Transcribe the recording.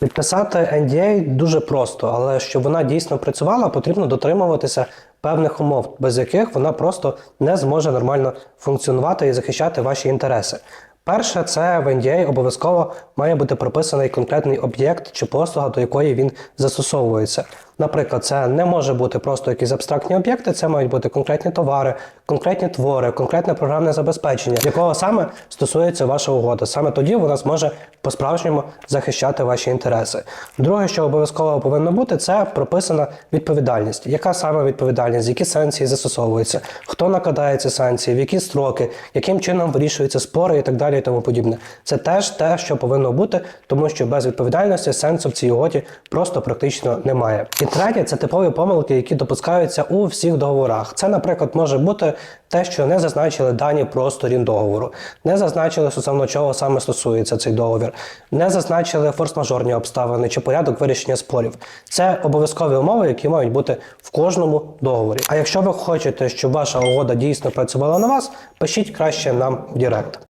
Підписати NDA дуже просто, але щоб вона дійсно працювала, потрібно дотримуватися певних умов, без яких вона просто не зможе нормально функціонувати і захищати ваші інтереси. Перше, це в NDA обов'язково має бути прописаний конкретний об'єкт чи послуга, до якої він застосовується. Наприклад, це не може бути просто якісь абстрактні об'єкти, це мають бути конкретні товари, конкретні твори, конкретне програмне забезпечення, якого саме стосується ваша угода. Саме тоді вона зможе по-справжньому захищати ваші інтереси. Друге, що обов'язково повинно бути, це прописана відповідальність. Яка саме відповідальність, які санкції застосовуються, хто накладає ці санкції, в які строки, яким чином вирішуються спори і так далі, і тому подібне. Це теж те, що повинно бути, тому що без відповідальності сенсу в цій угоді просто практично немає. І третє, це типові помилки, які допускаються у всіх договорах. Це, наприклад, може бути те, що не зазначили дані про сторін договору, не зазначили стосовно чого саме стосується цей договір, не зазначили форс-мажорні обставини чи порядок вирішення спорів. Це обов'язкові умови, які мають бути в кожному договорі. А якщо ви хочете, щоб ваша угода дійсно працювала на вас, пишіть краще нам в Директ.